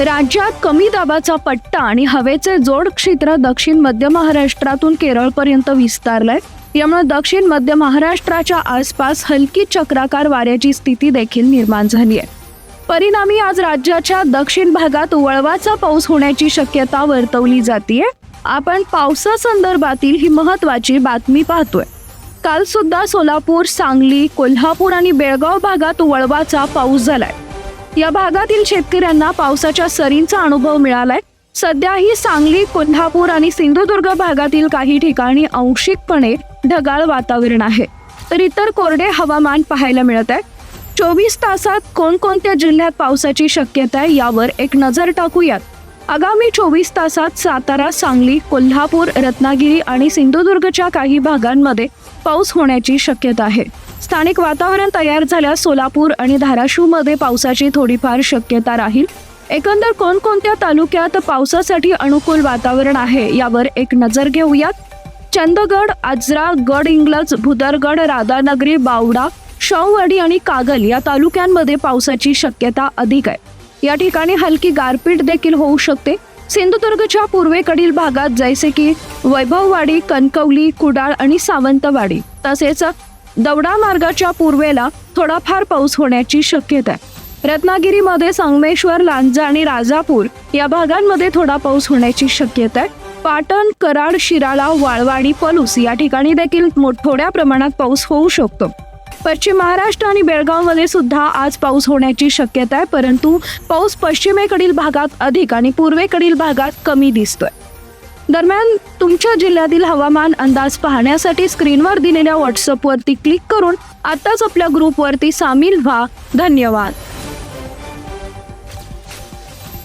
राज्यात कमी दाबाचा पट्टा आणि हवेचे जोड क्षेत्र दक्षिण मध्य महाराष्ट्रातून केरळपर्यंत विस्तारलंय. यामुळे दक्षिण मध्य महाराष्ट्राच्या आसपास हलकी चक्राकार वाऱ्याची स्थिती देखील निर्माण झाली आहे परिणामी आज राज्याच्या दक्षिण भागात वळवाचा पाऊस होण्याची शक्यता वर्तवली जाते आपण पावसासंदर्भातील ही महत्वाची बातमी पाहतोय. काल सुद्धा सोलापूर सांगली कोल्हापूर आणि बेळगाव भागात वळवाचा पाऊस झालाय. या भागातील शेतकऱ्यांना पावसाच्या सरींचा अनुभव मिळालाय. सध्याही सांगली कोल्हापूर आणि सिंधुदुर्ग भागातील काही ठिकाणी आंशिकपणे ढगाळ वातावरण आहे. तर इतर कोरडे हवामान पाहायला मिळत आहे चोवीस तासात कोणकोणत्या जिल्ह्यात पावसाची शक्यता आहे यावर एक नजर टाकूयात. आगामी चोवीस तासात सातारा सांगली कोल्हापूर रत्नागिरी आणि सिंधुदुर्गच्या काही भागांमध्ये पाऊस होण्याची शक्यता आहे. स्थानिक वातावरण तयार झाल्यास सोलापूर आणि धाराशिवमध्ये पावसाची थोडीफार शक्यता राहील. एकंदर कोणकोणत्या तालुक्यात पावसासाठी अनुकूल वातावरण आहे यावर एक नजर घेऊयात. चंदगड आजरा गड इंग्लज भुदरगड राधानगरी बावडा शाहूवाडी आणि कागल या तालुक्यांमध्ये पावसाची शक्यता अधिक आहे. या ठिकाणी हलकी गारपीट देखील होऊ शकते. सिंधुदुर्गच्या पूर्वेकडील भागात जैसे की वैभववाडी कणकवली कुडाळ आणि सावंतवाडी. तसेच दौडा मार्गाच्या पूर्वेला थोडाफार पाऊस होण्याची शक्यता आहे. रत्नागिरीमध्ये संगमेश्वर लांजा आणि राजापूर या भागांमध्ये थोडा पाऊस होण्याची शक्यता आहे. पाटण कराड शिराळा वाळवाडी पलूस या ठिकाणी देखील थोड्या प्रमाणात पाऊस होऊ शकतो. पश्चिम महाराष्ट्र आणि बेळगावमध्ये सुद्धा आज पाऊस होण्याची शक्यता आहे परंतु पाऊस पश्चिमेकडील भागात अधिक आणि पूर्वेकडील भागात कमी दिसतोय. दरम्यान तुमच्या जिल्ह्यातील हवामान अंदाज पाहण्यासाठी स्क्रीनवर दिलेल्या व्हॉट्सअपवरती क्लिक करून आताच आपल्या ग्रुपवरती सामील व्हा. धन्यवाद.